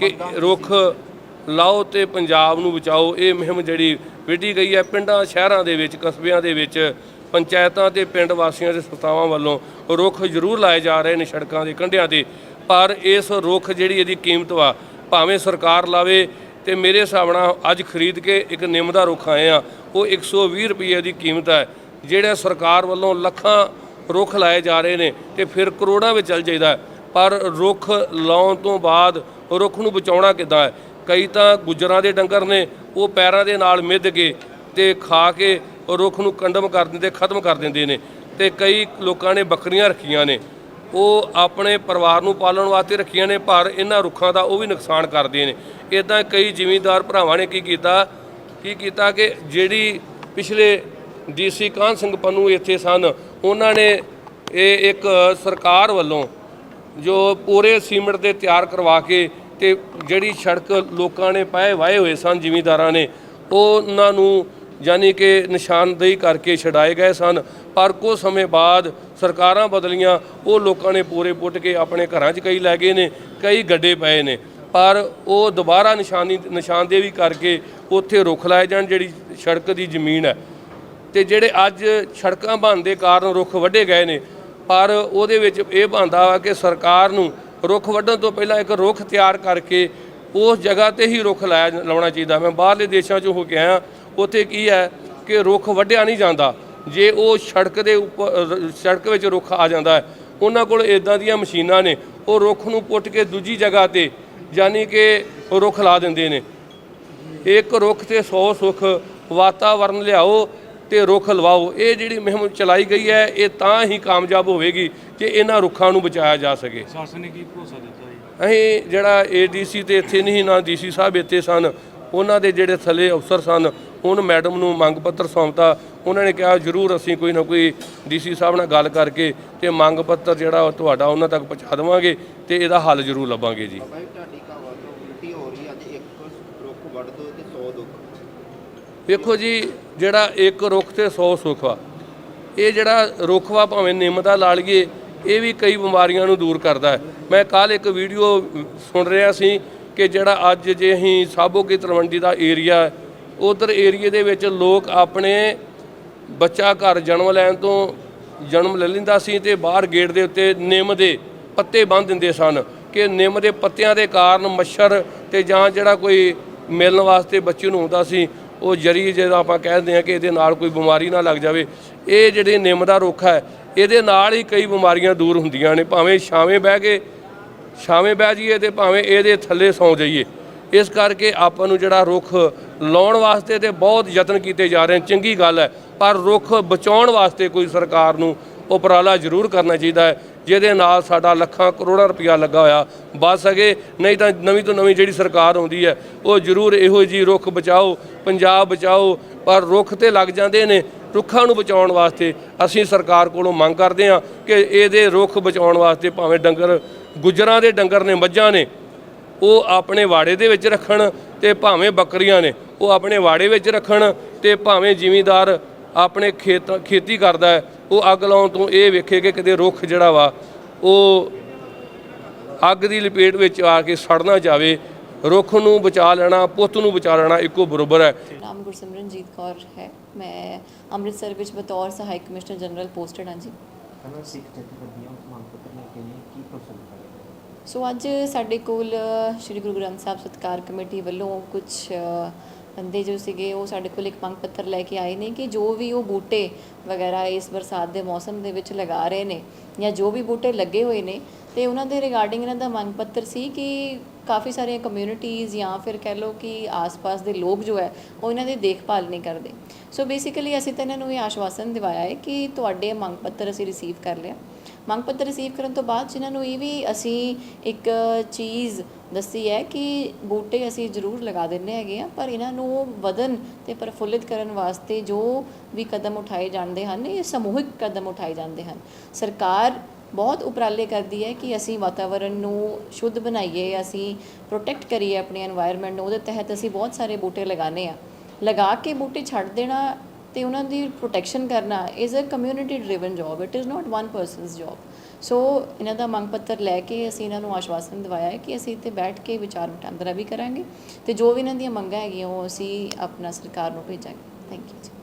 ਕਿ ਰੁੱਖ ਲਾਓ ਤੇ ਪੰਜਾਬ ਨੂੰ ਬਚਾਓ। ਇਹ ਮੁਹਿੰਮ ਜਿਹੜੀ ਵਿੱਢੀ ਗਈ ਹੈ ਪਿੰਡਾਂ, ਸ਼ਹਿਰਾਂ ਦੇ ਵਿੱਚ, ਕਸਬਿਆਂ ਦੇ ਵਿੱਚ, ਪੰਚਾਇਤਾਂ ਤੇ ਪਿੰਡ ਵਾਸੀਆਂ ਦੇ ਸੰਸਥਾਵਾਂ ਵੱਲੋਂ ਰੁੱਖ ਜ਼ਰੂਰ ਲਾਏ ਜਾ ਰਹੇ ਨੇ ਸੜਕਾਂ ਦੇ ਕੰਢਿਆਂ ਤੇ। ਪਰ ਇਸ ਰੁੱਖ ਜਿਹੜੀ ਇਹਦੀ ਕੀਮਤ ਵਾ, ਭਾਵੇਂ ਸਰਕਾਰ ਲਾਵੇ ਤੇ ਮੇਰੇ ਹਿਸਾਬ ਨਾਲ ਅੱਜ ਖਰੀਦ ਕੇ ਇੱਕ ਨਿੰਮ ਦਾ ਰੁੱਖ ਆਏ ਆ, ਉਹ 120 ਰੁਪਏ ਦੀ ਕੀਮਤ ਹੈ। ਜਿਹੜਾ ਸਰਕਾਰ ਵੱਲੋਂ ਲੱਖਾਂ ਰੁੱਖ ਲਾਏ ਜਾ ਰਹੇ ਨੇ ਤੇ ਫਿਰ ਕਰੋੜਾਂ ਵਿੱਚ ਚੱਲ ਜਾਈਦਾ। ਹੈ। ਪਰ ਰੁੱਖ ਲਾਉਣ ਤੋਂ ਬਾਅਦ ਰੁੱਖ ਨੂੰ ਬਚਾਉਣਾ ਕਿੱਦਾਂ ਹੈ? ਕਈ ਤਾਂ ਗੁੱਜਰਾਂ ਦੇ ਡੰਗਰ ਨੇ, ਉਹ ਪੈਰਾਂ ਦੇ ਨਾਲ ਮਿੱਧ ਕੇ ਤੇ ਖਾ ਕੇ ਰੁੱਖ ਨੂੰ ਕੰਡਮ ਕਰ ਦਿੰਦੇ, ਖਤਮ ਕਰ ਦਿੰਦੇ ਨੇ ਤੇ ਕਈ ਲੋਕਾਂ ਨੇ ਬੱਕਰੀਆਂ ਰੱਖੀਆਂ ਨੇ। ਉਹ ਆਪਣੇ ਪਰਿਵਾਰ ਨੂੰ ਪਾਲਣ ਵਾਸਤੇ ਰੱਖੀਆਂ ਨੇ, ਪਰ ਇਹਨਾਂ ਰੁੱਖਾਂ ਦਾ ਉਹ ਵੀ ਨੁਕਸਾਨ ਕਰਦੇ ਨੇ। ਇਦਾਂ ਕਈ ਜ਼ਿਮੀਂਦਾਰ ਭਰਾਵਾਂ ਨੇ ਕੀ ਕੀਤਾ? ਕੀ ਕੀਤਾ ਕਿ ਜਿਹੜੀ ਪਿਛਲੇ ਡੀਸੀ ਕਾਹਨ ਸਿੰਘ ਪੰਨੂ ਇੱਥੇ ਸਨ, ਉਹਨਾਂ ਨੇ ਇਹ ਇੱਕ ਸਰਕਾਰ ਵੱਲੋਂ ਜੋ ਪੂਰੇ ਸੀਮਿੰਟ ਦੇ ਤਿਆਰ ਕਰਵਾ ਕੇ ਤੇ ਜਿਹੜੀ ਸੜਕ ਲੋਕਾਂ ਨੇ ਪਾਏ ਵਾਏ ਹੋਏ ਸਨ, ਜ਼ਿਮੀਂਦਾਰਾਂ ਨੇ, ਉਹਨਾਂ ਨੂੰ ਯਾਨੀ ਕਿ ਨਿਸ਼ਾਨਦੇਹੀ ਕਰਕੇ ਛਡਾਏ ਗਏ ਸਨ। ਪਰ ਕੁਝ ਸਮੇਂ ਬਾਅਦ ਸਰਕਾਰਾਂ ਬਦਲੀਆਂ, ਉਹ ਲੋਕਾਂ ਨੇ ਪੂਰੇ ਪੁੱਟ ਕੇ ਆਪਣੇ ਘਰਾਂ 'ਚ ਕਈ ਲੈ ਗਏ ਨੇ, ਕਈ ਗੱਡੇ ਪਏ ਨੇ। ਪਰ ਉਹ ਦੁਬਾਰਾ ਨਿਸ਼ਾਨੀ, ਨਿਸ਼ਾਨਦੇਹੀ ਕਰਕੇ ਉੱਥੇ ਰੁੱਖ ਲਾਏ ਜਾਣ, ਜਿਹੜੀ ਸੜਕ ਦੀ ਜ਼ਮੀਨ ਹੈ। ਤੇ ਜਿਹੜੇ ਅੱਜ ਸੜਕਾਂ ਬਣਨ ਦੇ ਕਾਰਨ ਰੁੱਖ ਵੱਢੇ ਗਏ ਨੇ ਪਰ ਉਹਦੇ ਵਿੱਚ ਇਹ ਬਣਦਾ ਵਾ ਕਿ ਸਰਕਾਰ ਨੂੰ ਰੁੱਖ ਵੱਢਣ ਤੋਂ ਪਹਿਲਾਂ ਇੱਕ ਰੁੱਖ ਤਿਆਰ ਕਰਕੇ ਉਸ ਜਗ੍ਹਾ ਤੇ ਹੀ ਰੁੱਖ ਲਾਇਆ ਲਾਉਣਾ ਚਾਹੀਦਾ। ਮੈਂ ਬਾਹਰਲੇ ਦੇਸ਼ਾਂ 'ਚੋਂ ਹੋ ਕੇ ਆਇਆ, ਉੱਥੇ ਕੀ ਹੈ ਕਿ ਰੁੱਖ ਵੱਢਿਆ ਨਹੀਂ ਜਾਂਦਾ। ਜੇ ਉਹ ਸੜਕ ਦੇ ਉੱਪਰ ਸੜਕ ਵਿੱਚ ਰੁੱਖ ਆ ਜਾਂਦਾ ਉਹਨਾਂ ਕੋਲ ਇਦਾਂ ਦੀਆਂ ਮਸ਼ੀਨਾਂ ਨੇ, ਉਹ ਰੁੱਖ ਨੂੰ ਪੁੱਟ ਕੇ ਦੂਜੀ ਜਗ੍ਹਾ ਤੇ ਯਾਨੀ ਕਿ ਰੁੱਖ ਲਾ ਦਿੰਦੇ ਨੇ। ਇੱਕ ਰੁੱਖ ਤੇ 100 ਸੁੱਖ ਵਾਤਾਵਰਨ ਲਿਆਓ ਤੇ ਰੁੱਖ ਲਵਾਓ। ਇਹ ਜਿਹੜੀ ਮੁਹਿੰਮ ਚਲਾਈ ਗਈ ਹੈ ਇਹ ਤਾਂ ਹੀ ਕਾਮਯਾਬ ਹੋਵੇਗੀ ਜੇ ਇਹਨਾਂ ਰੁੱਖਾਂ ਨੂੰ ਬਚਾਇਆ ਜਾ ਸਕੇ। ਸ਼ਾਸਨ ਨੇ ਕੀ ਭਰੋਸਾ ਦਿੱਤਾ ਜੀ? ਅਸੀਂ ਜਿਹੜਾ ਏਡੀਸੀ ਤੇ ਇੱਥੇ ਨਹੀਂ ਨਾ ਡੀਸੀ ਸਾਹਿਬ ਇੱਥੇ ਸਨ ਉਹਨਾਂ ਦੇ ਜਿਹੜੇ ਥੱਲੇ ਅਫਸਰ ਸਨ ਉਹਨ ਮੈਡਮ ਨੂੰ ਮੰਗ ਪੱਤਰ ਸੌਂਪਤਾ। ਉਹਨਾਂ ਨੇ ਕਿਹਾ ਜ਼ਰੂਰ ਅਸੀਂ ਕੋਈ ਨਾ ਕੋਈ ਡੀਸੀ ਸਾਹਿਬ ਨਾਲ ਗੱਲ ਕਰਕੇ ਤੇ ਮੰਗ ਪੱਤਰ ਜਿਹੜਾ ਉਹ ਤੁਹਾਡਾ ਉਹਨਾਂ ਤੱਕ ਪਹੁੰਚਾ ਦੇਵਾਂਗੇ ਤੇ ਇਹਦਾ ਹੱਲ ਜ਼ਰੂਰ ਲੱਭਾਂਗੇ ਜੀ। ਬਾਈ ਢਾਡੀ ਕਾਵਾ ਤੋਂ ਉਲਟੀ ਹੋ ਰਹੀ ਅੱਜ ਇੱਕ ਰੁੱਖ ਵੱਢ ਦੋ ਤੇ 100 ਦੁੱਖ। ਵੇਖੋ ਜੀ, ਜਿਹੜਾ ਇੱਕ ਰੁੱਖ ਤੇ 100 ਸੁੱਖ ਵਾ, ਇਹ ਜਿਹੜਾ ਰੁੱਖ ਵਾ ਭਾਵੇਂ ਨਿੰਮ ਦਾ ਲਾ ਲਈਏ, ਇਹ ਵੀ ਕਈ ਬਿਮਾਰੀਆਂ ਨੂੰ ਦੂਰ ਕਰਦਾ ਹੈ। ਮੈਂ ਕੱਲ ਇੱਕ ਵੀਡੀਓ ਸੁਣ ਰਿਹਾ ਸੀ ਕਿ ਜਿਹੜਾ ਅੱਜ ਜੇ ਅਸੀਂ ਸਾਬੋ ਕੀ ਤਲਵੰਡੀ ਦਾ ਏਰੀਆ ਉਧਰ ਏਰੀਏ ਦੇ ਵਿੱਚ ਲੋਕ ਆਪਣੇ ਬੱਚਾ ਘਰ ਜਨਮ ਲੈਣ ਤੋਂ ਜਨਮ ਲੈ ਲੈਂਦਾ ਸੀ ਤੇ ਬਾਹਰ ਗੇਟ ਦੇ ਉੱਤੇ ਨਿੰਮ ਦੇ ਪੱਤੇ ਬੰਨ੍ਹ ਦਿੰਦੇ ਸਨ ਕਿ ਨਿੰਮ ਦੇ ਪੱਤਿਆਂ ਦੇ ਕਾਰਨ ਮੱਛਰ ਤੇ ਜਾਂ ਜਿਹੜਾ ਕੋਈ ਮਿਲਣ ਵਾਸਤੇ ਬੱਚੇ ਨੂੰ ਹੁੰਦਾ ਸੀ ਉਹ ਜਰੀ ਜਿਹੜਾ ਆਪਾਂ ਕਹਿੰਦੇ ਆ ਕਿ ਇਹਦੇ ਨਾਲ ਕੋਈ ਬਿਮਾਰੀ ਨਾ ਲੱਗ ਜਾਵੇ। ਇਹ ਜਿਹੜੇ ਨਿੰਮ ਦਾ ਰੁੱਖ ਹੈ, ਇਹਦੇ ਨਾਲ ਹੀ ਕਈ ਬਿਮਾਰੀਆਂ ਦੂਰ ਹੁੰਦੀਆਂ ਨੇ। ਭਾਵੇਂ ਛਾਵੇਂ ਬਹਿ ਕੇ ਛਾਵੇਂ ਬਹਿ ਜਾਈਏ ਤੇ ਭਾਵੇਂ ਇਹਦੇ ਥੱਲੇ ਸੌਂ ਜਾਈਏ। ਇਸ ਕਰਕੇ ਆਪਾਂ ਨੂੰ ਜਿਹੜਾ ਰੁੱਖ ਲਾਉਣ ਵਾਸਤੇ ਤੇ ਬਹੁਤ ਯਤਨ ਕੀਤੇ ਜਾ ਰਹੇ ਨੇ। ਚੰਗੀ ਗੱਲ ਹੈ, ਪਰ ਰੁੱਖ ਬਚਾਉਣ ਵਾਸਤੇ ਕੋਈ ਸਰਕਾਰ ਨੂੰ ਉਪਰਾਲਾ ਜ਼ਰੂਰ ਕਰਨਾ ਚਾਹੀਦਾ ਹੈ, ਜਿਹਦੇ ਨਾਲ ਸਾਡਾ ਲੱਖਾਂ ਕਰੋੜਾਂ ਰੁਪਇਆ ਲੱਗਾ ਹੋਇਆ, ਬਚ ਸਕੇ, ਨਹੀਂ ਤਾਂ ਨਵੀਂ ਤੋਂ ਨਵੀਂ ਜਿਹੜੀ ਸਰਕਾਰ ਆਉਂਦੀ ਹੈ, ਉਹ ਜ਼ਰੂਰ ਇਹੋ ਜੀ ਰੁੱਖ ਬਚਾਓ, ਪੰਜਾਬ ਬਚਾਓ, ਪਰ ਰੁੱਖ ਤੇ ਲੱਗ ਜਾਂਦੇ ਨੇ ਰੁੱਖਾਂ ਨੂੰ ਬਚਾਉਣ ਵਾਸਤੇ ਅਸੀਂ ਸਰਕਾਰ ਕੋਲੋਂ ਮੰਗ ਕਰਦੇ ਹਾਂ ਕਿ ਇਹਦੇ ਰੁੱਖ ਬਚਾਉਣ ਵਾਸਤੇ ਭਾਵੇਂ ਡੰਗਰ ਗੁੱਜਰਾਂ ਦੇ ਡੰਗਰ ਨੇ, ਮੱਝਾਂ ਨੇ, ਉਹ ਆਪਣੇ ਵਾੜੇ ਦੇ ਵਿੱਚ ਰੱਖਣ ਤੇ ਭਾਵੇਂ ਬੱਕਰੀਆਂ ਨੇ, ਉਹ ਆਪਣੇ ਵਾੜੇ ਵਿੱਚ ਰੱਖਣ ਤੇ ਭਾਵੇਂ ਜ਼ਿਮੀਂਦਾਰ ਆਪਣੇ ਖੇਤ ਖੇਤੀ ਕਰਦਾ ਹੈ ਉਹ ਅੱਗ ਲਾਉਣ ਤੋਂ ਇਹ ਵੇਖੇ ਕਿ ਕਿਤੇ ਰੁੱਖ ਜਿਹੜਾ ਵਾ ਉਹ ਅੱਗ ਦੀ ਲਪੇਟ ਵਿੱਚ ਆ ਕੇ ਸੜ ਨਾ ਜਾਵੇ ਰੁੱਖ ਨੂੰ ਬਚਾ ਲੈਣਾ ਪੁੱਤ ਨੂੰ ਬਚਾ ਲੈਣਾ ਇੱਕੋ ਬਰਾਬਰ ਹੈ। ਨਾਮ ਗੁਰਸਿਮਰਨਜੀਤ ਕੌਰ ਹੈ। ਮੈਂ ਅੰਮ੍ਰਿਤਸਰ ਵਿੱਚ ਬਤੌਰ ਸਹਾਇਕ ਕਮਿਸ਼ਨਰ ਜਨਰਲ ਪੋਸਟਡ ਹਾਂ ਜੀ। ਸੋ ਅੱਜ ਸਾਡੇ ਕੋਲ ਸ਼੍ਰੀ ਗੁਰੂ ਗ੍ਰੰਥ ਸਾਹਿਬ ਸਤਕਾਰ ਕਮੇਟੀ ਵੱਲੋਂ ਕੁਝ ਬੰਦੇ ਜੋ ਸੀਗੇ, ਉਹ ਸਾਡੇ ਕੋਲ ਇੱਕ ਮੰਗ ਪੱਤਰ ਲੈ ਕੇ ਆਏ ਨੇ ਕਿ ਜੋ ਵੀ ਉਹ ਬੂਟੇ ਵਗੈਰਾ ਇਸ ਬਰਸਾਤ ਦੇ ਮੌਸਮ ਦੇ ਵਿੱਚ ਲਗਾ ਰਹੇ ਨੇ ਜਾਂ ਜੋ ਵੀ ਬੂਟੇ ਲੱਗੇ ਹੋਏ ਨੇ, ਤੇ ਉਹਨਾਂ ਦੇ ਰਿਗਾਰਡਿੰਗ ਇਹਨਾਂ ਦਾ ਮੰਗ ਪੱਤਰ ਸੀ ਕਿ ਕਾਫੀ ਸਾਰੀਆਂ ਕਮਿਊਨਿਟੀਜ਼ ਜਾਂ ਫਿਰ ਕਹਿ ਲਓ ਕਿ ਆਸ-ਪਾਸ ਦੇ ਲੋਕ ਜੋ ਹੈ, ਉਹ ਇਹਨਾਂ ਦੀ ਦੇਖਭਾਲ ਨਹੀਂ ਕਰਦੇ। ਸੋ ਬੇਸਿਕਲੀ ਅਸੀਂ ਤਾਂ ਇਹਨਾਂ ਨੂੰ ਇਹ ਆਸ਼ਵਾਸਨ ਦਿਵਾਇਆ ਹੈ ਕਿ ਤੁਹਾਡੇ ਮੰਗ ਪੱਤਰ ਅਸੀਂ ਰਿਸੀਵ ਕਰ ਲਿਆ। ਮੰਗ ਪੱਤਰ ਰਿਸੀਵ ਕਰਨ ਤੋਂ ਬਾਅਦ ਜਿਨ੍ਹਾਂ ਨੂੰ ਇਹ ਵੀ ਅਸੀਂ ਇੱਕ ਚੀਜ਼ ਦੱਸੀ ਹੈ ਕਿ ਬੂਟੇ ਅਸੀਂ ਜ਼ਰੂਰ ਲਗਾ ਦਿੰਨੇ ਹੈਗੇ ਆ ਪਰ ਇਹਨਾਂ ਨੂੰ ਵਧਨ ਤੇ ਪ੍ਰਫੁੱਲਿਤ ਕਰਨ ਵਾਸਤੇ ਜੋ ਵੀ ਕਦਮ ਉਠਾਏ ਜਾਂਦੇ ਹਨ, ਇਹ ਸਮੂਹਿਕ ਕਦਮ ਉਠਾਏ ਜਾਂਦੇ ਹਨ। ਸਰਕਾਰ ਬਹੁਤ ਉਪਰਾਲੇ ਕਰਦੀ ਹੈ ਕਿ ਅਸੀਂ ਵਾਤਾਵਰਨ ਨੂੰ ਸ਼ੁੱਧ ਬਣਾਈਏ, ਅਸੀਂ ਪ੍ਰੋਟੈਕਟ ਕਰੀਏ ਆਪਣੇ এনवायरमेंट ਨੂੰ, ਉਹਦੇ ਤਹਿਤ ਅਸੀਂ ਬਹੁਤ ਸਾਰੇ ਬੂਟੇ ਲਗਾਣੇ ਆ ਲਗਾ ਕੇ ਬੂਟੇ ਛੱਡ ਦੇਣਾ ਤੇ ਉਹਨਾਂ ਦੀ ਪ੍ਰੋਟੈਕਸ਼ਨ ਕਰਨਾ is a community driven job it is not one person's job so ਇਹਨਾਂ ਦਾ ਮੰਗ ਪੱਤਰ ਲੈ ਕੇ ਅਸੀਂ ਇਹਨਾਂ ਨੂੰ ਆਸ਼ਵਾਸਨ ਦਿਵਾਇਆ ਹੈ ਕਿ ਅਸੀਂ ਇੱਥੇ ਬੈਠ ਕੇ ਵਿਚਾਰ ਵਟਾਂਦਰਾ ਵੀ ਕਰਾਂਗੇ ਤੇ ਜੋ ਵੀ ਇਹਨਾਂ ਦੀਆਂ ਮੰਗਾਂ ਹੈਗੀਆਂ ਉਹ ਅਸੀਂ ਆਪਣਾ ਸਰਕਾਰ ਨੂੰ ਭੇਜਾਂਗੇ। ਥੈਂਕ ਯੂ ਜੀ।